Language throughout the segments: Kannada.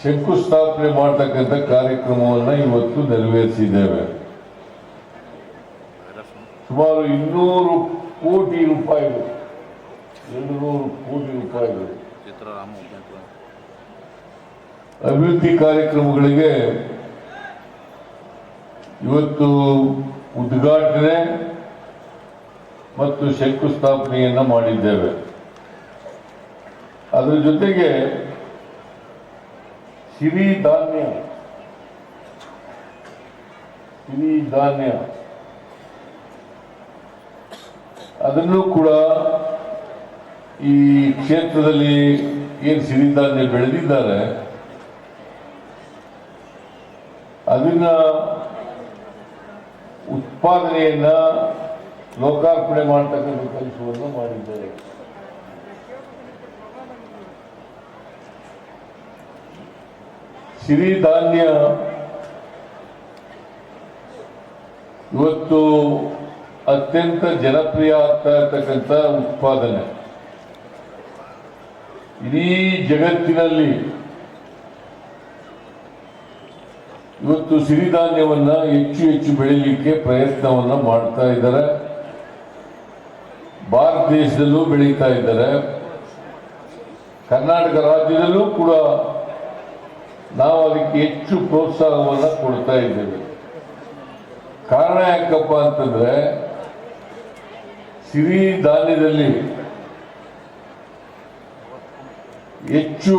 ಶಂಕುಸ್ಥಾಪನೆ ಮಾಡತಕ್ಕಂಥ ಕಾರ್ಯಕ್ರಮವನ್ನ ಇವತ್ತು ನೆರವೇರಿಸಿದ್ದೇವೆ. ಸುಮಾರು ಇನ್ನೂರು ಕೋಟಿ ರೂಪಾಯಿಗಳು ಎರಡು ನೂರು ಕೋಟಿ ರೂಪಾಯಿಗಳು ಅಭಿವೃದ್ಧಿ ಕಾರ್ಯಕ್ರಮಗಳಿಗೆ ಇವತ್ತು ಉದ್ಘಾಟನೆ ಮತ್ತು ಶಂಕುಸ್ಥಾಪನೆಯನ್ನು ಮಾಡಿದ್ದೇವೆ. ಅದರ ಜೊತೆಗೆ ಸಿರಿ ಧಾನ್ಯ ಸಿರಿ ಧಾನ್ಯ ಅದನ್ನು ಕೂಡ ಈ ಕ್ಷೇತ್ರದಲ್ಲಿ ಏನು ಸಿರಿಧಾನ್ಯ ಬೆಳೆದಿದ್ದಾರೆ ಅದನ್ನ ಉತ್ಪಾದನೆಯನ್ನ ಲೋಕಾರ್ಪಣೆ ಮಾಡತಕ್ಕಂಥ ಕೆಲಸವನ್ನು ಮಾಡಿದ್ದಾರೆ. ಸಿರಿಧಾನ್ಯ ಇವತ್ತು ಅತ್ಯಂತ ಜನಪ್ರಿಯ ಆಗ್ತಾ ಇರತಕ್ಕಂಥ ಉತ್ಪಾದನೆ. ಇಡೀ ಜಗತ್ತಿನಲ್ಲಿ ಇವತ್ತು ಸಿರಿಧಾನ್ಯವನ್ನ ಹೆಚ್ಚು ಹೆಚ್ಚು ಬೆಳಿಲಿಕ್ಕೆ ಪ್ರಯತ್ನವನ್ನ ಮಾಡ್ತಾ ಇದ್ದಾರೆ. ಭಾರತ ದೇಶದಲ್ಲೂ ಬೆಳೀತಾ ಇದ್ದಾರೆ. ಕರ್ನಾಟಕ ರಾಜ್ಯದಲ್ಲೂ ಕೂಡ ನಾವು ಅದಕ್ಕೆ ಹೆಚ್ಚು ಪ್ರೋತ್ಸಾಹವನ್ನು ಕೊಡ್ತಾ ಇದ್ದೇವೆ. ಕಾರಣ ಯಾಕಪ್ಪ ಅಂತಂದ್ರೆ ಸಿರಿಧಾನ್ಯದಲ್ಲಿ ಹೆಚ್ಚು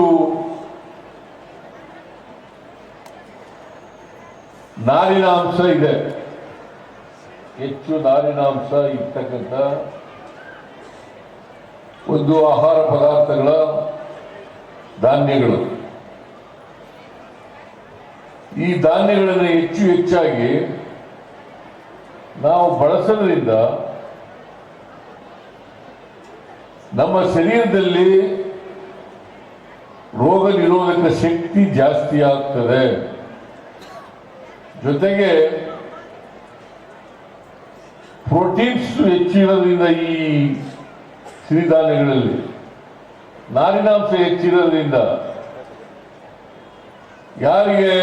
ನಾರಿನ ಅಂಶ ಇದೆ. ಹೆಚ್ಚು ನಾರಿನಾಂಶ ಇರ್ತಕ್ಕಂಥ ಒಂದು ಆಹಾರ ಪದಾರ್ಥಗಳ ಧಾನ್ಯಗಳು. ಈ ಧಾನ್ಯಗಳನ್ನು ಹೆಚ್ಚು ಹೆಚ್ಚಾಗಿ ನಾವು ಬಳಸೋದ್ರಿಂದ ನಮ್ಮ ಶರೀರದಲ್ಲಿ ರೋಗ ನಿರೋಧಕ ಶಕ್ತಿ ಜಾಸ್ತಿ ಆಗ್ತದೆ. ಜೊತೆಗೆ ಪ್ರೋಟೀನ್ಸ್ ಹೆಚ್ಚಿರೋದ್ರಿಂದ ಈ ಸಿರಿಧಾನ್ಯಗಳಲ್ಲಿ, ನಾರಿನಾಂಶ ಹೆಚ್ಚಿರೋದ್ರಿಂದ ಯಾರಿಗೆ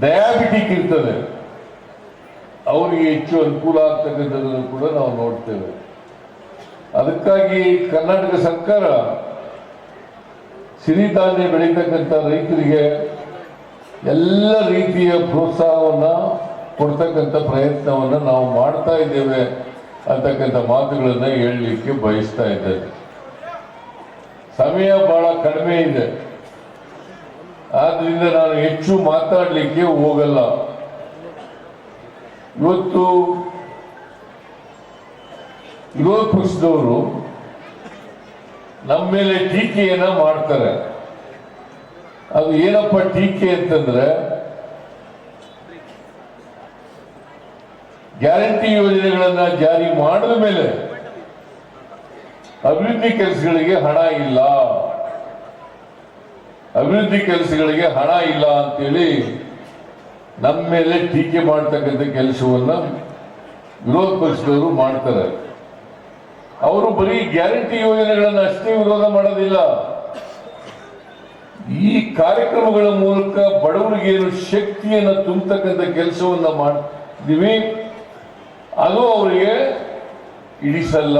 ಡಯಾಬಿಟಿಕ್ ಇರ್ತದೆ. ಅವರಿಗೆ ಹೆಚ್ಚು ಅನುಕೂಲ ಆಗ್ತಕ್ಕಂಥದ್ದನ್ನು ಕೂಡ ನಾವು ನೋಡ್ತೇವೆ. ಅದಕ್ಕಾಗಿ ಕರ್ನಾಟಕ ಸರ್ಕಾರ ಸಿರಿಧಾನ್ಯ ಬೆಳೀತಕ್ಕಂಥ ರೈತರಿಗೆ ಎಲ್ಲ ರೀತಿಯ ಪ್ರೋತ್ಸಾಹವನ್ನ ಕೊಡ್ತಕ್ಕಂಥ ಪ್ರಯತ್ನವನ್ನ ನಾವು ಮಾಡ್ತಾ ಇದ್ದೇವೆ ಅಂತಕ್ಕಂಥ ಮಾತುಗಳನ್ನು ಹೇಳಲಿಕ್ಕೆ ಬಯಸ್ತಾ ಇದ್ದೇನೆ. ಸಮಯ ಬಹಳ ಕಡಿಮೆ ಇದೆ. ಆದ್ರಿಂದ ನಾನು ಹೆಚ್ಚು ಮಾತಾಡಲಿಕ್ಕೆ ಹೋಗಲ್ಲ. ಇವತ್ತು ವಿರೋಧ ಪಕ್ಷದವರು ನಮ್ಮ ಮೇಲೆ ಟೀಕೆಯನ್ನ ಮಾಡ್ತಾರೆ. ಅದು ಏನಪ್ಪ ಟೀಕೆ ಅಂತಂದ್ರೆ ಗ್ಯಾರಂಟಿ ಯೋಜನೆಗಳನ್ನ ಜಾರಿ ಮಾಡಿದ ಮೇಲೆ ಅಭಿವೃದ್ಧಿ ಕೆಲಸಗಳಿಗೆ ಹಣ ಇಲ್ಲ. ಅಭಿವೃದ್ಧಿ ಕೆಲಸಗಳಿಗೆ ಹಣ ಇಲ್ಲ ಅಂತೇಳಿ ನಮ್ಮ ಮೇಲೆ ಟೀಕೆ ಮಾಡ್ತಕ್ಕಂಥ ಕೆಲಸವನ್ನ ವಿರೋಧ ಪಕ್ಷದವರು ಮಾಡ್ತಾರೆ. ಅವರು ಬರೀ ಗ್ಯಾರಂಟಿ ಯೋಜನೆಗಳನ್ನು ಅಷ್ಟೇ ವಿರೋಧ ಮಾಡೋದಿಲ್ಲ. ಈ ಕಾರ್ಯಕ್ರಮಗಳ ಮೂಲಕ ಬಡವರಿಗೆ ಏನು ಶಕ್ತಿಯನ್ನು ತುಂಬತಕ್ಕಂಥ ಕೆಲಸವನ್ನ ಮಾಡ್ತೀವಿ, ಅದು ಅವರಿಗೆ ಇಡಿಸಲ್ಲ.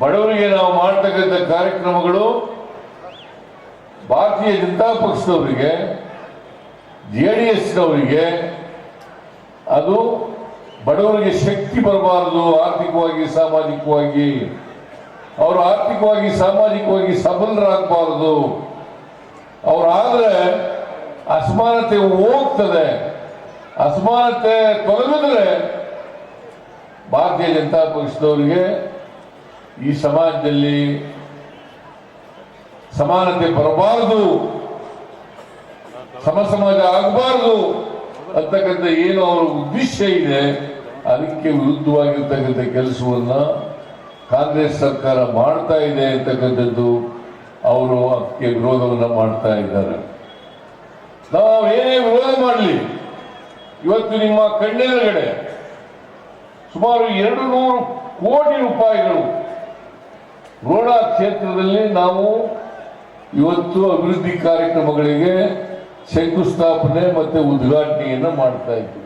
ಬಡವರಿಗೆ ನಾವು ಮಾಡ್ತಕ್ಕಂಥ ಕಾರ್ಯಕ್ರಮಗಳು ಭಾರತೀಯ ಜನತಾ ಪಕ್ಷದವರಿಗೆ, ಜೆ ಡಿ ಎಸ್ನವರಿಗೆ ಅದು ಬಡವರಿಗೆ ಶಕ್ತಿ ಬರಬಾರದು, ಆರ್ಥಿಕವಾಗಿ, ಸಾಮಾಜಿಕವಾಗಿ. ಅವರು ಆರ್ಥಿಕವಾಗಿ, ಸಾಮಾಜಿಕವಾಗಿ ಸಬಲರಾಗಬಾರದು. ಅವರಾದ್ರೆ ಅಸಮಾನತೆ ಹೋಗ್ತದೆ. ಅಸಮಾನತೆ ತೊಲಗಿದ್ರೆ ಭಾರತೀಯ ಜನತಾ ಪಕ್ಷದವರಿಗೆ ಈ ಸಮಾಜದಲ್ಲಿ ಸಮಾನತೆ ಬರಬಾರದು. ಸಮ ಸಮಾಜ ಆಗಬಾರದು. ಅಂತಕ್ಕಂಥ ಏನು ಅವರ ಉದ್ದೇಶ ಇದೆ. ಅದಕ್ಕೆ ವಿರುದ್ಧವಾಗಿರ್ತಕ್ಕಂಥ ಕೆಲಸವನ್ನ ಕಾಂಗ್ರೆಸ್ ಸರ್ಕಾರ ಮಾಡ್ತಾ ಇದೆ ಅಂತಕ್ಕಂಥದ್ದು ಅವರು ಅದಕ್ಕೆ ವಿರೋಧವನ್ನ ಮಾಡ್ತಾ ಇದ್ದಾರೆ. ನಾವು ಏನೇ ವಿರೋಧ ಮಾಡಲಿ, ಇವತ್ತು ನಿಮ್ಮ ಕಣ್ಣೆದುರುಗಡೆ ಸುಮಾರು ಎರಡು ನೂರು ಕೋಟಿ ರೂಪಾಯಿಗಳು ರೋಡಾ ಕ್ಷೇತ್ರದಲ್ಲಿ ನಾವು ಇವತ್ತು ಅಭಿವೃದ್ಧಿ ಕಾರ್ಯಕ್ರಮಗಳಿಗೆ ಶಂಕುಸ್ಥಾಪನೆ ಮತ್ತೆ ಉದ್ಘಾಟನೆಯನ್ನು ಮಾಡ್ತಾ ಇದ್ದೀವಿ.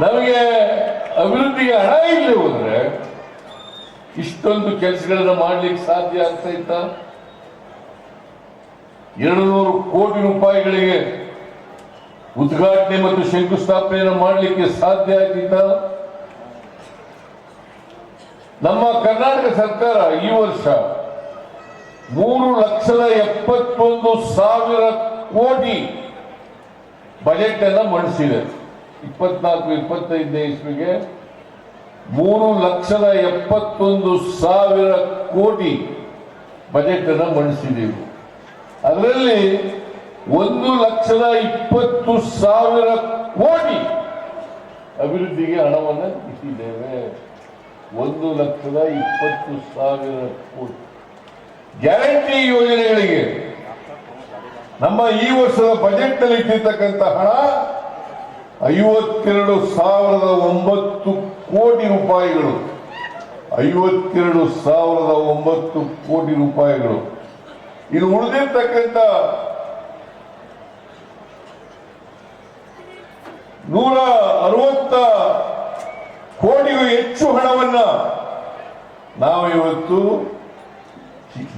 ನಮಗೆ ಅಭಿವೃದ್ಧಿಗೆ ಹಣ ಇಲ್ಲದೆ ಹೋದ್ರೆ ಇಷ್ಟೊಂದು ಕೆಲಸಗಳನ್ನ ಮಾಡ್ಲಿಕ್ಕೆ ಸಾಧ್ಯ ಆಗ್ತಾ ಇತ್ತ? ಎರಡು ಕೋಟಿ ರೂಪಾಯಿಗಳಿಗೆ ಉದ್ಘಾಟನೆ ಮತ್ತು ಶಂಕುಸ್ಥಾಪನೆಯನ್ನು ಮಾಡಲಿಕ್ಕೆ ಸಾಧ್ಯ ಆಗ್ತಿತ್ತ? ನಮ್ಮ ಕರ್ನಾಟಕ ಸರ್ಕಾರ ಈ ವರ್ಷ ಮೂರು ಲಕ್ಷದ ಎಪ್ಪತ್ತೊಂದು ಸಾವಿರ ಕೋಟಿ ಬಜೆಟ್ ಅನ್ನ ಮಂಡಿಸಿದೆ. ಇಪ್ಪತ್ನಾಲ್ಕು, ಇಪ್ಪತ್ತೈದನೇ ಇಸ್ವಿಗೆ ಮೂರು ಲಕ್ಷದ ಎಪ್ಪತ್ತೊಂದು ಸಾವಿರ ಕೋಟಿ ಬಜೆಟ್ ಅನ್ನ ಮಂಡಿಸಿದೆವು. ಅದರಲ್ಲಿ ಒಂದು ಲಕ್ಷದ ಇಪ್ಪತ್ತು ಸಾವಿರ ಕೋಟಿ ಅಭಿವೃದ್ಧಿಗೆ ಹಣವನ್ನು ಇಟ್ಟಿದ್ದೇವೆ. ಒಂದು ಲಕ್ಷದ ಇಪ್ಪತ್ತು ಸಾವಿರ ಕೋಟಿ. ಗ್ಯಾರಂಟಿ ಯೋಜನೆಗಳಿಗೆ ನಮ್ಮ ಈ ವರ್ಷದ ಬಜೆಟ್ನಲ್ಲಿ ಇಟ್ಟಿರ್ತಕ್ಕಂಥ ಹಣ ಐವತ್ತೆರಡು ಸಾವಿರದ ಒಂಬತ್ತು ಕೋಟಿ ರೂಪಾಯಿಗಳು. ಐವತ್ತೆರಡು ಸಾವಿರದ ಒಂಬತ್ತು ಕೋಟಿ ರೂಪಾಯಿಗಳು. ಇದು ಉಳಿದಿರ್ತಕ್ಕಂಥ ನೂರ ಅರವತ್ತ ಕೋಟಿಗೂ ಹೆಚ್ಚು ಹಣವನ್ನ ನಾವು ಇವತ್ತು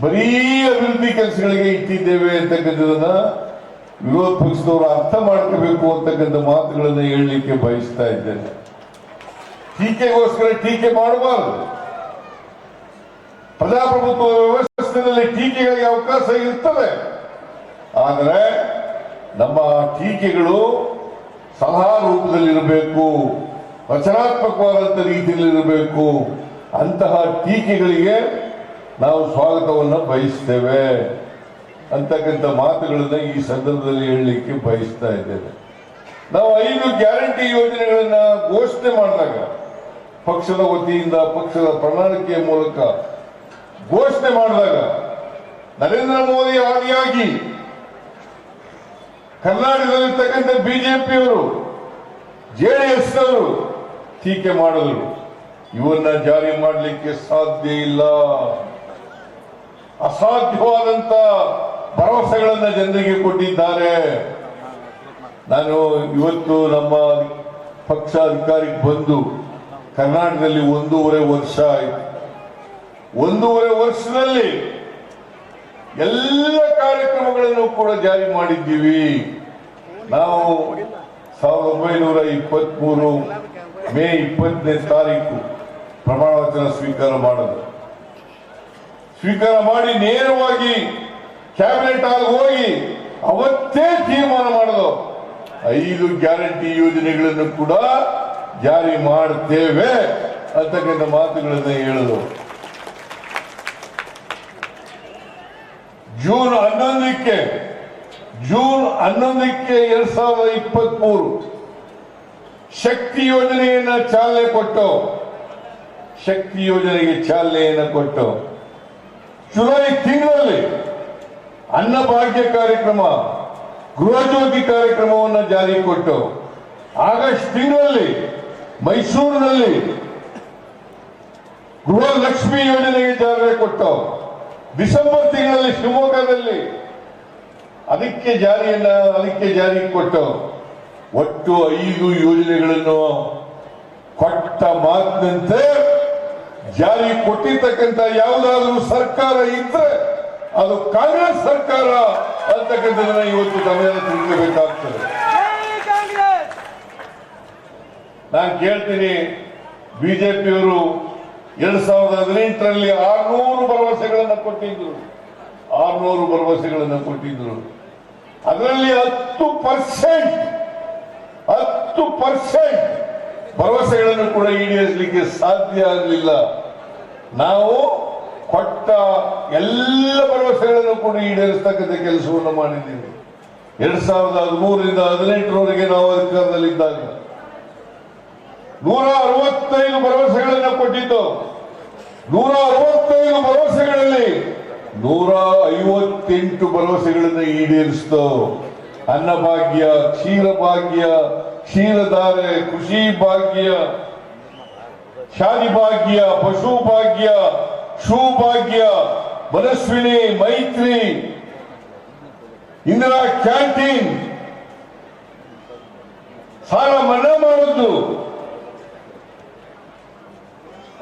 ಬರೀ ಅಭಿವೃದ್ಧಿ ಕೆಲಸಗಳಿಗೆ ಇಟ್ಟಿದ್ದೇವೆ ಅಂತಕ್ಕಂಥದನ್ನ ವಿರೋಧ ಪಕ್ಷದವರು ಅರ್ಥ ಮಾಡ್ಕೋಬೇಕು ಅಂತಕ್ಕಂಥ ಮಾತುಗಳನ್ನು ಹೇಳಲಿಕ್ಕೆ ಬಯಸ್ತಾ ಇದ್ದೇನೆ. ಟೀಕೆಗೋಸ್ಕರ ಟೀಕೆ ಮಾಡಬಾರದು. ಪ್ರಜಾಪ್ರಭುತ್ವ ವ್ಯವಸ್ಥೆಯಲ್ಲಿ ಟೀಕೆಗಳಿಗೆ ಅವಕಾಶ ಇರ್ತದೆ. ಆದರೆ ನಮ್ಮ ಟೀಕೆಗಳು ಸಲಹಾ ರೂಪದಲ್ಲಿರಬೇಕು. ರಚನಾತ್ಮಕವಾದಂಥ ರೀತಿಯಲ್ಲಿ ಇರಬೇಕು. ಅಂತಹ ಟೀಕೆಗಳಿಗೆ ನಾವು ಸ್ವಾಗತವನ್ನು ಬಯಸ್ತೇವೆ. ಅಂತಕ್ಕಂಥ ಮಾತುಗಳನ್ನ ಈ ಸಂದರ್ಭದಲ್ಲಿ ಹೇಳಲಿಕ್ಕೆ ಬಯಸ್ತಾ ಇದ್ದೇವೆ ನಾವು ಐದು ಗ್ಯಾರಂಟಿ ಯೋಜನೆಗಳನ್ನ ಘೋಷಣೆ ಮಾಡಿದಾಗ, ಪಕ್ಷದ ವತಿಯಿಂದ, ಪಕ್ಷದ ಪ್ರಣಾಳಿಕೆಯ ಮೂಲಕ ಘೋಷಣೆ ಮಾಡಿದಾಗ, ನರೇಂದ್ರ ಮೋದಿ ಆದಿಯಾಗಿ ಕರ್ನಾಟಕದಲ್ಲಿರ್ತಕ್ಕಂಥ ಬಿಜೆಪಿಯವರು ಜೆಡಿಎಸ್ ಅವರು ಟೀಕೆ ಮಾಡಿದ್ರು. ಇವನ್ನ ಜಾರಿ ಮಾಡಲಿಕ್ಕೆ ಸಾಧ್ಯ ಇಲ್ಲ. ಅಸಾಧ್ಯವಾದಂತ ಭರವಸೆಗಳನ್ನ ಜನರಿಗೆ ಕೊಟ್ಟಿದ್ದಾರೆ. ನಾನು ಇವತ್ತು ನಮ್ಮ ಪಕ್ಷ ಬಂದು ಕರ್ನಾಟಕದಲ್ಲಿ ಒಂದೂವರೆ ವರ್ಷ ಆಯ್ತು. ಒಂದೂವರೆ ವರ್ಷದಲ್ಲಿ ಎಲ್ಲ ಕಾರ್ಯಕ್ರಮಗಳನ್ನು ಕೂಡ ಜಾರಿ ಮಾಡಿದ್ದೀವಿ. ನಾವು ಸಾವಿರದ ಒಂಬೈನೂರ ಇಪ್ಪತ್ಮೂರು ಮೇ ಇಪ್ಪತ್ತನೇ ತಾರೀಕು ಪ್ರಮಾಣ ವಚನ ಸ್ವೀಕಾರ ಮಾಡೋದು. ಸ್ವೀಕಾರ ಮಾಡಿ ನೇರವಾಗಿ ಕ್ಯಾಬಿನೆಟ್ ಆಗಿ ಹೋಗಿ ಅವತ್ತೇ ತೀರ್ಮಾನ ಮಾಡೋದು. ಐದು ಗ್ಯಾರಂಟಿ ಯೋಜನೆಗಳನ್ನು ಕೂಡ ಜಾರಿ ಮಾಡ್ತೇವೆ ಅಂತಕ್ಕಂಥ ಮಾತುಗಳನ್ನು ಹೇಳಿದರು ಜೂನ್ ಹನ್ನೊಂದಕ್ಕೆ ಜೂನ್ ಹನ್ನೊಂದಕ್ಕೆ ಎರಡ್ ಸಾವಿರದ ಇಪ್ಪತ್ತ್ ಮೂರು ಶಕ್ತಿ ಯೋಜನೆಯನ್ನ ಚಾಲನೆ ಕೊಟ್ಟು, ಶಕ್ತಿ ಯೋಜನೆಗೆ ಚಾಲನೆಯನ್ನು ಕೊಟ್ಟು, ಜುಲೈ ತಿಂಗಳಲ್ಲಿ ಅನ್ನಭಾಗ್ಯ ಕಾರ್ಯಕ್ರಮ ಗೃಹಜ್ಯೋತಿ ಕಾರ್ಯಕ್ರಮವನ್ನು ಜಾರಿ ಕೊಟ್ಟು, ಆಗಸ್ಟ್ ತಿಂಗಳಲ್ಲಿ ಮೈಸೂರಿನಲ್ಲಿ ಗೃಹಲಕ್ಷ್ಮಿ ಯೋಜನೆಗೆ ಜಾರಿ ಕೊಟ್ಟು, ಡಿಸೆಂಬರ್ ತಿಂಗಳಲ್ಲಿ ಶಿವಮೊಗ್ಗದಲ್ಲಿ ಅದಕ್ಕೆ ಜಾರಿಯನ್ನ ಅದಕ್ಕೆ ಜಾರಿ ಕೊಟ್ಟು ಒಟ್ಟು ಐದು ಯೋಜನೆಗಳನ್ನು ಕೊಟ್ಟ ಮಾತಿನಂತೆ ಜಾರಿ ಕೊಟ್ಟಿರ್ತಕ್ಕಂಥ ಯಾವುದಾದ್ರೂ ಸರ್ಕಾರ ಇದ್ರೆ ಅದು ಕಾಂಗ್ರೆಸ್ ಸರ್ಕಾರ ಅಂತಕ್ಕಂಥದ್ದನ್ನ ಇವತ್ತು ತಮ್ಮೆಲ್ಲ ತಿಳ್ಕೋಬೇಕಾಗ್ತದೆ. ಜೈ ನಾನು ಕೇಳ್ತೀನಿ ಬಿಜೆಪಿಯವರು ಎರಡ್ ಸಾವಿರದ ಹದಿನೆಂಟರಲ್ಲಿ ಆರ್ನೂರು ಭರವಸೆಗಳನ್ನು ಕೊಟ್ಟಿದ್ರು. ಆರ್ನೂರು ಭರವಸೆಗಳನ್ನು ಕೊಟ್ಟಿದ್ರು. ಅದರಲ್ಲಿ ಹತ್ತು ಪರ್ಸೆಂಟ್ ಹತ್ತು ಪರ್ಸೆಂಟ್ ಭರವಸೆಗಳನ್ನು ಕೂಡ ಈಡೇರಿಸಲಿಕ್ಕೆ ಸಾಧ್ಯ ಆಗಲಿಲ್ಲ. ನಾವು ಕೊಟ್ಟ ಎಲ್ಲ ಭರವಸೆಗಳನ್ನು ಕೂಡ ಈಡೇರಿಸ್ತಕ್ಕಂಥ ಕೆಲಸವನ್ನು ಮಾಡಿದ್ದೀವಿ. ಎರಡ್ ಸಾವಿರದ ಹದಿಮೂರರಿಂದ ಹದಿನೆಂಟರವರೆಗೆ ನಾವು ಅಧಿಕಾರದಲ್ಲಿದ್ದಾಗ ನೂರ ಅರವತ್ತೈದು ಭರವಸೆಗಳನ್ನು ಕೊಟ್ಟಿದ್ದು ನೂರ ಅರವತ್ತೈದು ಭರವಸೆಗಳಲ್ಲಿ ನೂರ ಐವತ್ತೆಂಟು ಭರವಸೆಗಳನ್ನು ಈಡೇರಿಸಿತು. ಅನ್ನಭಾಗ್ಯ ಕ್ಷೀರಭಾಗ್ಯ ಕ್ಷೀರಧಾರೆ ಕೃಷಿ ಭಾಗ್ಯ ಶಾದಿ ಭಾಗ್ಯ ಪಶು ಭಾಗ್ಯ ಮನಸ್ವಿನಿ, ಮೈತ್ರಿ, ಇಂದಿರಾ ಕ್ಯಾಂಟೀನ್. ಸಾಲ ಮನ್ನಾ ಮಾಡೋದು.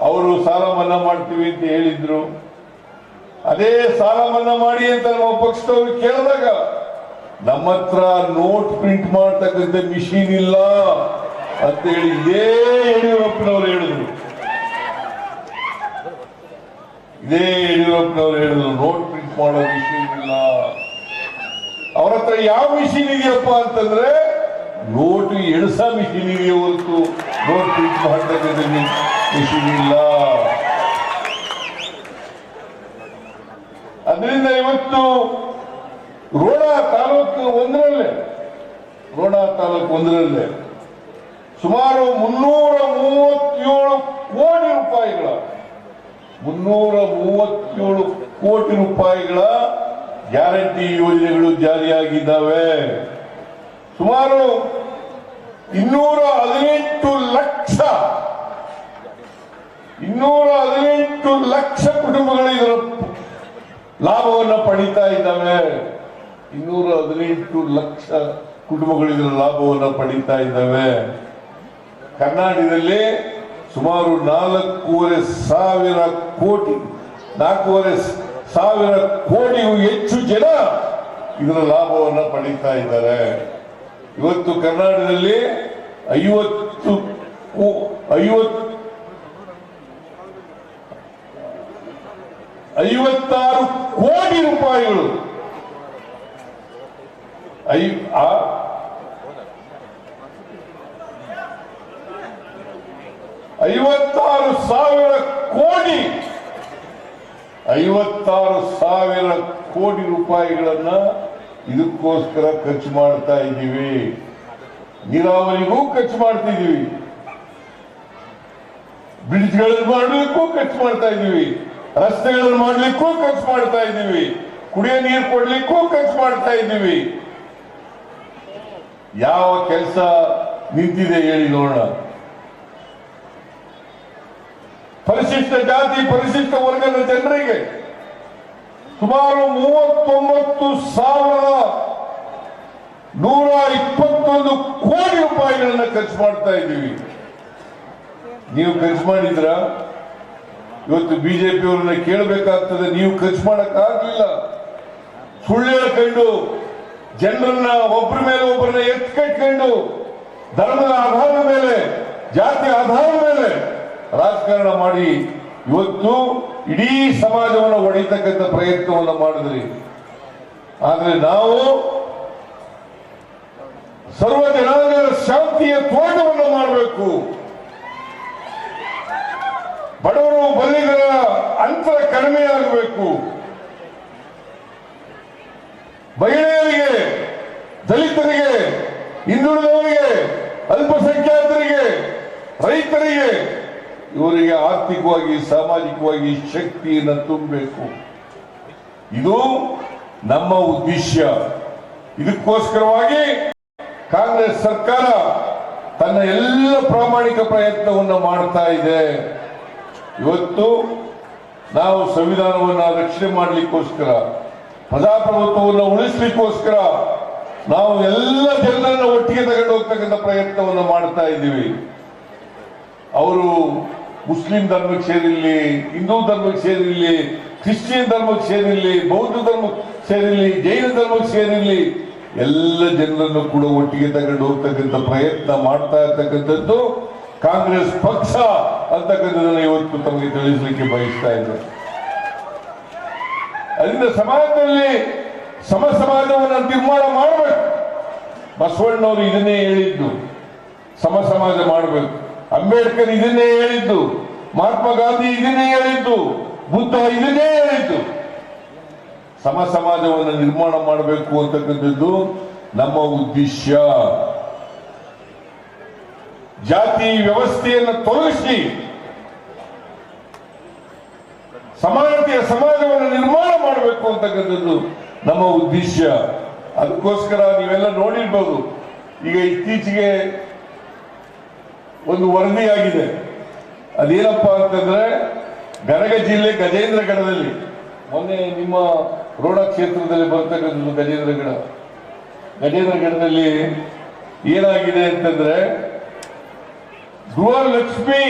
ಅವರು ಸಾಲ ಮನ್ನಾ ಮಾಡ್ತೀವಿ ಅಂತ ಹೇಳಿದ್ರು. ಅದೇ ಸಾಲ ಮನ್ನಾ ಮಾಡಿ ಅಂತ ನಮ್ಮ ಪಕ್ಷದವರು ಕೇಳಿದಾಗ ನಮ್ಮ ಹತ್ರ ನೋಟ್ ಪ್ರಿಂಟ್ ಮಾಡ್ತಕ್ಕಂಥ ಮಿಷಿನ್ ಇಲ್ಲ ಅಂತೇಳಿ ಇದೇ ಯಡಿಯೂರಪ್ಪನವರು ಹೇಳಿದ್ರು. ಇದೇ ಯಡಿಯೂರಪ್ಪನವರು ಹೇಳಿದ್ರು ನೋಟ್ ಪ್ರಿಂಟ್ ಮಾಡೋ ಮಿಷಿನ್ ಇಲ್ಲ. ಅವ್ರ ಹತ್ರ ಯಾವ ಮಿಷಿನ್ ಇದೆಯಪ್ಪ ಅಂತಂದ್ರೆ ನೋಟು ಎಣಸ ಮಿಷಿನ್ ಇದೆಯೇ ಹೊರತು ನೋಟ್ ಪ್ರಿಂಟ್ ಮಾಡ್ತಕ್ಕಂಥ ಮಿಷಿನ್ ಇಲ್ಲ ಅದರಿಂದ ಇವತ್ತು ರೋಣ ತಾಲೂಕು ಒಂದರಲ್ಲೇ ರೋಣ ತಾಲೂಕು ಒಂದರಲ್ಲೇ ಸುಮಾರು ಮುನ್ನೂರ ಮೂವತ್ತೇಳು ಕೋಟಿ ರೂಪಾಯಿಗಳ, ಮುನ್ನೂರ ಮೂವತ್ತೇಳು ಕೋಟಿ ರೂಪಾಯಿಗಳ ಗ್ಯಾರಂಟಿ ಯೋಜನೆಗಳು ಜಾರಿಯಾಗಿದ್ದಾವೆ. ಸುಮಾರು ಇನ್ನೂರ ಹದಿನೆಂಟು ಲಕ್ಷ, ಇನ್ನೂರ ಹದಿನೆಂಟು ಲಕ್ಷ ಕುಟುಂಬಗಳು ಇದರ ಲಾಭವನ್ನು ಪಡಿತಾ ಇದ್ದಾವೆ. ಇನ್ನೂರ ಹದಿನೆಂಟು ಲಕ್ಷ ಕುಟುಂಬಗಳು ಇದರ ಲಾಭವನ್ನು ಪಡೀತಾ ಇದ್ದಾವೆ. ಕರ್ನಾಟಕದಲ್ಲಿ ಸುಮಾರು ನಾಲ್ಕೂವರೆ ಸಾವಿರ ಕೋಟಿ, ನಾಲ್ಕೂವರೆ ಸಾವಿರ ಕೋಟಿಗೂ ಹೆಚ್ಚು ಜನ ಇದರ ಲಾಭವನ್ನು ಪಡೀತಾ ಇದ್ದಾರೆ. ಇವತ್ತು ಕರ್ನಾಟಕದಲ್ಲಿ ಐವತ್ತು ಐವತ್ತು ಐವತ್ತಾರು ಕೋಟಿ ರೂಪಾಯಿಗಳು ಐ ಆ ಐವತ್ತಾರು ಸಾವಿರ ಕೋಟಿ. ಐವತ್ತಾರು ಸಾವಿರ ಕೋಟಿ ರೂಪಾಯಿಗಳನ್ನ ಇದಕ್ಕೋಸ್ಕರ ಖರ್ಚು ಮಾಡ್ತಾ ಇದ್ದೀವಿ. ನೀರಾವರಿಗೂ ಖರ್ಚು ಮಾಡ್ತಿದ್ದೀವಿ ಬ್ರಿಡ್ಜ್ಗಳನ್ನು ಮಾಡಲಿಕ್ಕೂ ಖರ್ಚು ಮಾಡ್ತಾ ಇದ್ದೀವಿ. ರಸ್ತೆಗಳನ್ನು ಮಾಡಲಿಕ್ಕೂ ಖರ್ಚು ಮಾಡ್ತಾ ಇದ್ದೀವಿ. ಕುಡಿಯೋ ನೀರು ಕೊಡ್ಲಿಕ್ಕೂ ಖರ್ಚು ಮಾಡ್ತಾ ಇದ್ದೀವಿ. ಯಾವ ಕೆಲಸ ನಿಂತಿದೆ ಹೇಳಿ ನೋಡೋಣ. ಪರಿಶಿಷ್ಟ ಜಾತಿ, ಪರಿಶಿಷ್ಟ ವರ್ಗದ ಜನರಿಗೆ ಸುಮಾರು ಮೂವತ್ತೊಂಬತ್ತು ಸಾವಿರದ ನೂರ ಇಪ್ಪತ್ತೊಂದು ಕೋಟಿ ರೂಪಾಯಿಗಳನ್ನ ಖರ್ಚು ಮಾಡ್ತಾ ಇದ್ದೀವಿ. ನೀವು ಖರ್ಚು ಮಾಡಿದ್ರ? ಇವತ್ತು ಬಿಜೆಪಿ ಅವ್ರನ್ನ ಕೇಳಬೇಕಾಗ್ತದೆ, ನೀವು ಖರ್ಚು ಮಾಡಕ್ ಸುಳ್ಳು ಹೇಳ್ಕೊಂಡು ಜನರನ್ನ ಒಬ್ಬರ ಮೇಲೆ ಒಬ್ಬರನ್ನ ಎತ್ಕಟ್ಕೊಂಡು ಧರ್ಮದ ಆಧಾರದ ಮೇಲೆ, ಜಾತಿ ಆಧಾರದ ಮೇಲೆ ರಾಜಕಾರಣ ಮಾಡಿ ಇವತ್ತು ಇಡೀ ಸಮಾಜವನ್ನು ಒಡೆಯತಕ್ಕಂಥ ಪ್ರಯತ್ನವನ್ನು ಮಾಡಿದ್ರಿ. ಆದ್ರೆ ನಾವು ಸರ್ವ ಜನಾಂಗದ ಶಾಂತಿಯ ತೋಟವನ್ನು ಮಾಡಬೇಕು. ಬಡವರು ಬಲ್ಲಿಗರ ಅಂತರ ಕಡಿಮೆ ಆಗಬೇಕು. ಮಹಿಳೆಯರಿಗೆ, ದಲಿತರಿಗೆ ಹಿಂದುಳಿದವರಿಗೆ ಅಲ್ಪಸಂಖ್ಯಾತರಿಗೆ, ರೈತರಿಗೆ ಇವರಿಗೆ ಆರ್ಥಿಕವಾಗಿ, ಸಾಮಾಜಿಕವಾಗಿ ಶಕ್ತಿಯನ್ನು ತುಂಬಬೇಕು. ಇದು ನಮ್ಮ ಉದ್ದೇಶ. ಇದಕ್ಕೋಸ್ಕರವಾಗಿ ಕಾಂಗ್ರೆಸ್ ಸರ್ಕಾರ ತನ್ನ ಎಲ್ಲ ಪ್ರಾಮಾಣಿಕ ಪ್ರಯತ್ನವನ್ನು ಮಾಡ್ತಾ ಇದೆ. ಇವತ್ತು ನಾವು ಸಂವಿಧಾನವನ್ನು ರಕ್ಷಣೆ ಮಾಡಲಿಕ್ಕೋಸ್ಕರ ಪ್ರಜಾಪ್ರಭುತ್ವವನ್ನು ಉಳಿಸ್ಲಿಕ್ಕೋಸ್ಕರ ನಾವು ಎಲ್ಲ ಜನರನ್ನು ಒಟ್ಟಿಗೆ ತಗೊಂಡು ಹೋಗ್ತಕ್ಕಂಥ ಪ್ರಯತ್ನವನ್ನು ಮಾಡ್ತಾ ಇದ್ದೀವಿ. ಅವರು ಮುಸ್ಲಿಂ ಧರ್ಮಕ್ಕೆ ಸೇರಿರಲಿ, ಹಿಂದೂ ಧರ್ಮಕ್ಕೆ ಸೇರಿರಲಿ, ಕ್ರಿಶ್ಚಿಯನ್ ಧರ್ಮಕ್ಕೆ ಸೇರಿರಲಿ, ಬೌದ್ಧ ಧರ್ಮಕ್ಕೆ ಸೇರಿರಲಿ, ಜೈನ ಧರ್ಮಕ್ಕೆ ಸೇರಿರಲಿ, ಎಲ್ಲ ಜನರನ್ನು ಕೂಡ ಒಟ್ಟಿಗೆ ತಗೊಂಡು ಹೋಗ್ತಕ್ಕಂಥ ಪ್ರಯತ್ನ ಮಾಡ್ತಾ ಇರ್ತಕ್ಕಂಥದ್ದು ಕಾಂಗ್ರೆಸ್ ಪಕ್ಷ ಅಂತಕ್ಕಂಥದ್ದನ್ನು ಇವತ್ತು ತಮಗೆ ತಿಳಿಸಲಿಕ್ಕೆ ಬಯಸ್ತಾ ಇದ್ದಾರೆ ಅದರಿಂದ ಸಮಾಜದಲ್ಲಿ ಸಮ ಸಮಾಜವನ್ನು ನಿರ್ಮಾಣ ಮಾಡಬೇಕು. ಬಸವಣ್ಣವರು ಇದನ್ನೇ ಹೇಳಿದ್ದು. ಸಮ ಸಮಾಜ ಮಾಡಬೇಕು. ಅಂಬೇಡ್ಕರ್ ಇದನ್ನೇ ಹೇಳಿದ್ದು. ಮಹಾತ್ಮ ಗಾಂಧಿ ಇದನ್ನೇ ಹೇಳಿದ್ದು. ಬುದ್ಧ ಇದನ್ನೇ ಹೇಳಿದ್ದು. ಸಮ ಸಮಾಜವನ್ನು ನಿರ್ಮಾಣ ಮಾಡಬೇಕು ಅಂತಕ್ಕಂಥದ್ದು ನಮ್ಮ ಉದ್ದೇಶ. ಜಾತಿ ವ್ಯವಸ್ಥೆಯನ್ನು ತೊಲಗಿಸಿ ಸಮಾನತೆಯ ಸಮಾಜವನ್ನು ನಿರ್ಮಾಣ ಮಾಡಬೇಕು ಅಂತಕ್ಕಂಥದ್ದು ನಮ್ಮ ಉದ್ದೇಶ. ಅದಕ್ಕೋಸ್ಕರ ನೀವೆಲ್ಲ ನೋಡಿರ್ಬೋದು, ಈಗ ಇತ್ತೀಚೆಗೆ ಒಂದು ವರದಿಯಾಗಿದೆ ಅದೇನಪ್ಪ ಅಂತಂದ್ರೆ, ಗದಗ ಜಿಲ್ಲೆ ಗಜೇಂದ್ರಗಢದಲ್ಲಿ ಮೊನ್ನೆ ನಿಮ್ಮ ರೋಣ ಕ್ಷೇತ್ರದಲ್ಲಿ ಬರ್ತಕ್ಕಂಥದ್ದು ಗಜೇಂದ್ರಗಢ ಗಜೇಂದ್ರಗಢದಲ್ಲಿ ಏನಾಗಿದೆ ಅಂತಂದ್ರೆ ಗೃಹಲಕ್ಷ್ಮಿ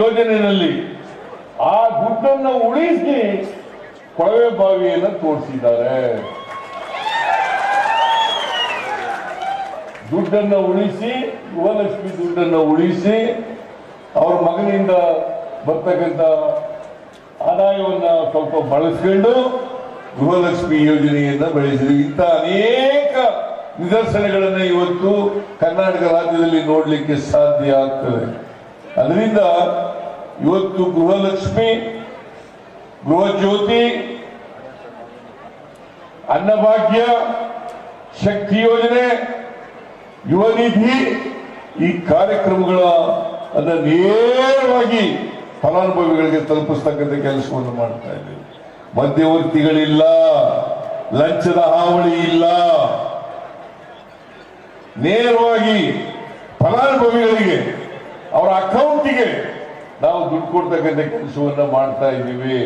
ಯೋಜನೆಯಲ್ಲಿ ಆ ದುಡ್ಡನ್ನು ಉಳಿಸಿ ಕೊಳವೆ ಬಾವಿಯನ್ನು ತೋರಿಸಿದ್ದಾರೆ. ದುಡ್ಡನ್ನು ಉಳಿಸಿ, ಯುವಲಕ್ಷ್ಮಿ ದುಡ್ಡನ್ನು ಉಳಿಸಿ, ಅವ್ರ ಮಗನಿಂದ ಬರ್ತಕ್ಕಂಥ ಆದಾಯವನ್ನ ಸ್ವಲ್ಪ ಬಳಸ್ಕೊಂಡು ಗೃಹಲಕ್ಷ್ಮಿ ಯೋಜನೆಯನ್ನ ಬೆಳೆಸಿದ್ರು ಇಂಥ ಅನೇಕ ನಿದರ್ಶನಗಳನ್ನ ಇವತ್ತು ಕರ್ನಾಟಕ ರಾಜ್ಯದಲ್ಲಿ ನೋಡ್ಲಿಕ್ಕೆ ಸಾಧ್ಯ ಆಗ್ತದೆ. ಅದರಿಂದ ಇವತ್ತು ಗೃಹಲಕ್ಷ್ಮಿ ಗೃಹ ಜ್ಯೋತಿ ಅನ್ನಭಾಗ್ಯ, ಶಕ್ತಿ ಯೋಜನೆ, ಯುವ ನಿಧಿ ಈ ಕಾರ್ಯಕ್ರಮಗಳ ಅನ್ನ ನೇರವಾಗಿ ಫಲಾನುಭವಿಗಳಿಗೆ ತಲುಪಿಸ್ತಕ್ಕಂಥ ಕೆಲಸವನ್ನು ಮಾಡ್ತಾ ಇದ್ದೀವಿ. ಮಧ್ಯವರ್ತಿಗಳಿಲ್ಲ, ಲಂಚದ ಹಾವಳಿ ಇಲ್ಲ. ನೇರವಾಗಿ ಫಲಾನುಭವಿಗಳಿಗೆ ಅವರ ಅಕೌಂಟಿಗೆ ನಾವು ದುಡ್ಡು ಕೊಡ್ತಕ್ಕಂಥ ಕೆಲಸವನ್ನ ಮಾಡ್ತಾ ಇದ್ದೀವಿ.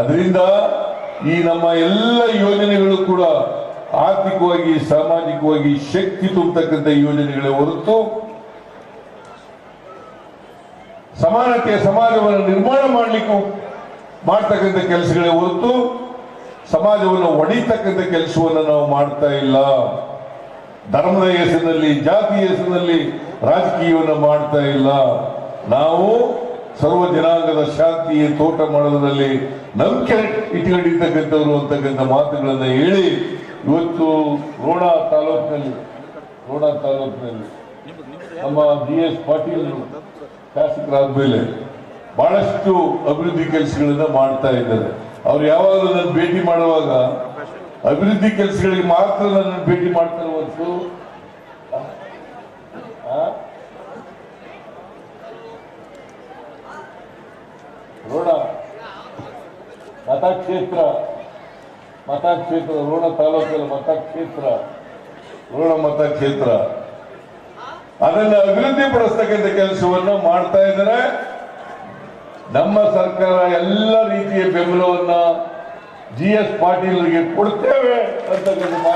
ಅದರಿಂದ ಈ ನಮ್ಮ ಎಲ್ಲ ಯೋಜನೆಗಳು ಕೂಡ ಆರ್ಥಿಕವಾಗಿ, ಸಾಮಾಜಿಕವಾಗಿ ಶಕ್ತಿ ತುಂಬತಕ್ಕಂಥ ಯೋಜನೆಗಳೇ ಹೊರತು ಸಮಾನತೆಯ ಸಮಾಜವನ್ನು ನಿರ್ಮಾಣ ಮಾಡಲಿಕ್ಕೂ ಮಾಡ್ತಕ್ಕಂಥ ಕೆಲಸಗಳೇ ಹೊರತು ಸಮಾಜವನ್ನು ಒಡೀತಕ್ಕಂಥ ಕೆಲಸವನ್ನು ನಾವು ಮಾಡ್ತಾ ಇಲ್ಲ. ಧರ್ಮದ ಹೆಸರಿನಲ್ಲಿ, ಜಾತಿಯ ಹೆಸರಿನಲ್ಲಿ ರಾಜಕೀಯವನ್ನು ಮಾಡ್ತಾ ಇಲ್ಲ. ನಾವು ಸರ್ವ ಜನಾಂಗದ ಶಾಂತಿ ತೋಟ ಮಾಡೋದ್ರಲ್ಲಿ ನಂಬಿಕೆ ಇಟ್ಕೊಂಡಿರ್ತಕ್ಕಂಥವ್ರು ಅಂತಕ್ಕಂಥ ಮಾತುಗಳನ್ನು ಹೇಳಿ ಇವತ್ತು ರೋಣ ತಾಲೂಕಿನಲ್ಲಿ ರೋಣ ತಾಲೂಕಿನಲ್ಲಿ ನಮ್ಮ ಬಿ ಎಸ್ ಪಾಟೀಲ್ ಶಾಸಕರಾದ್ಮೇಲೆ ಬಹಳಷ್ಟು ಅಭಿವೃದ್ಧಿ ಕೆಲಸಗಳನ್ನ ಮಾಡ್ತಾ ಇದ್ದಾರೆ. ಅವ್ರು ಯಾವಾಗಲೂ ನನ್ನ ಭೇಟಿ ಮಾಡುವಾಗ ಅಭಿವೃದ್ಧಿ ಕೆಲಸಗಳಿಗೆ ಮಾತ್ರ ನನ್ನ ಭೇಟಿ ಮಾಡ್ತಾರೆ ಹೊರತು ಆ? ರೋಣ ಮತಕ್ಷೇತ್ರ ಮತಕ್ಷೇತ್ರ ರೋಣ ತಾಲೂಕಲ್ಲಿ ಮತಕ್ಷೇತ್ರ ರೋಣ ಮತಕ್ಷೇತ್ರ ಅದನ್ನು ಅಭಿವೃದ್ಧಿ ಪಡಿಸ್ತಕ್ಕಂಥ ಕೆಲಸವನ್ನು ಮಾಡ್ತಾ ಇದ್ದಾರೆ ನಮ್ಮ ಸರ್ಕಾರ ಎಲ್ಲ ರೀತಿಯ ಬೆಂಬಲವನ್ನ ಜಿ ಎಸ್ ಪಾಟೀಲ್ರಿಗೆ ಕೊಡ್ತೇವೆ ಅಂತಕ್ಕಂಥ.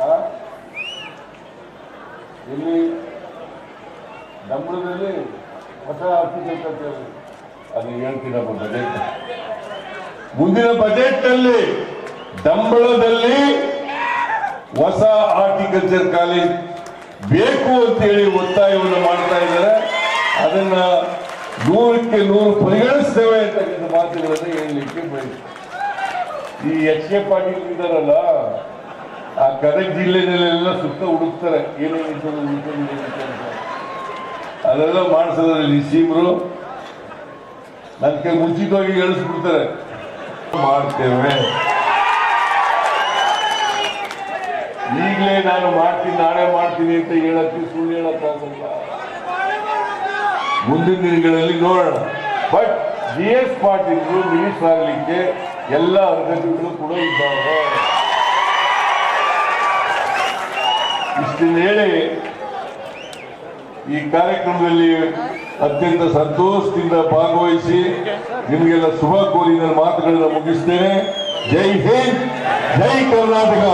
ಆ? ಇಲ್ಲಿ ಡಂಬಳದಲ್ಲಿ ಹೊಸ ಅದು ಹೇಳ್ತೀನಪ್ಪ ಬಜೆಟ್ ಮುಂದಿನ ಬಜೆಟ್ನಲ್ಲಿ ದಂಬಳದಲ್ಲಿ ಹೊಸ ಆರ್ಟಿಕಲ್ಚರ್ ಕಾಲೇಜ್ ಬೇಕು ಅಂತೇಳಿ ಒತ್ತಾಯವನ್ನು ಮಾಡ್ತಾ ಇದ್ದಾರೆ. ಅದನ್ನ ನೂರಕ್ಕೆ ನೂರು ಪರಿಗಣಿಸ್ತೇವೆ ಅಂತಕ್ಕಂಥ ಮಾತುಗಳನ್ನು ಹೇಳಲಿಕ್ಕೆ ಬಯಸ್ತೀನಿ. ಈ ಎಚ್ ಕೆ ಪಾಟೀಲ್ ಇದ್ದಾರಲ್ಲ, ಆ ಗದಗ ಜಿಲ್ಲೆಯಲ್ಲೆಲ್ಲ ಸುತ್ತ ಹುಡುಕ್ತಾರೆ. ಏನೇನು ಅಂತ. ಅದೆಲ್ಲ ಮಾಡಿಸೋದ್ರಲ್ಲಿ ಸೀಮರು ನನಗೆ ಮುಂಚಿತವಾಗಿ ಹೇಳಿಸ್ಬಿಡ್ತಾರೆ ಮಾಡ್ತೇವೆ. ಈಗಲೇ ನಾನು ಮಾಡ್ತೀನಿ, ನಾಳೆ ಮಾಡ್ತೀನಿ ಅಂತ ಹೇಳಕ್ಕೆ ಸುಳ್ಳು ಹೇಳಕ್ಕಾಗಲ್ಲ. ಮುಂದಿನ ದಿನಗಳಲ್ಲಿ ನೋಡೋಣ. But G S Patil minister ಆಗಲಿಕ್ಕೆ ಎಲ್ಲ ಅರ್ಹತೆಗಳು ಕೂಡ ಇದ್ದಾವೆ. ಇಷ್ಟನ್ನು ಹೇಳಿ ಈ ಕಾರ್ಯಕ್ರಮದಲ್ಲಿ ಅತ್ಯಂತ ಸಂತೋಷದಿಂದ ಭಾಗವಹಿಸಿ ನಿಮಗೆಲ್ಲ ಶುಭ ಕೋರಿ ನನ್ನ ಮಾತುಗಳನ್ನು ಮುಗಿಸ್ತೇನೆ. ಜೈ ಹಿಂದ್, ಜೈ ಕರ್ನಾಟಕ!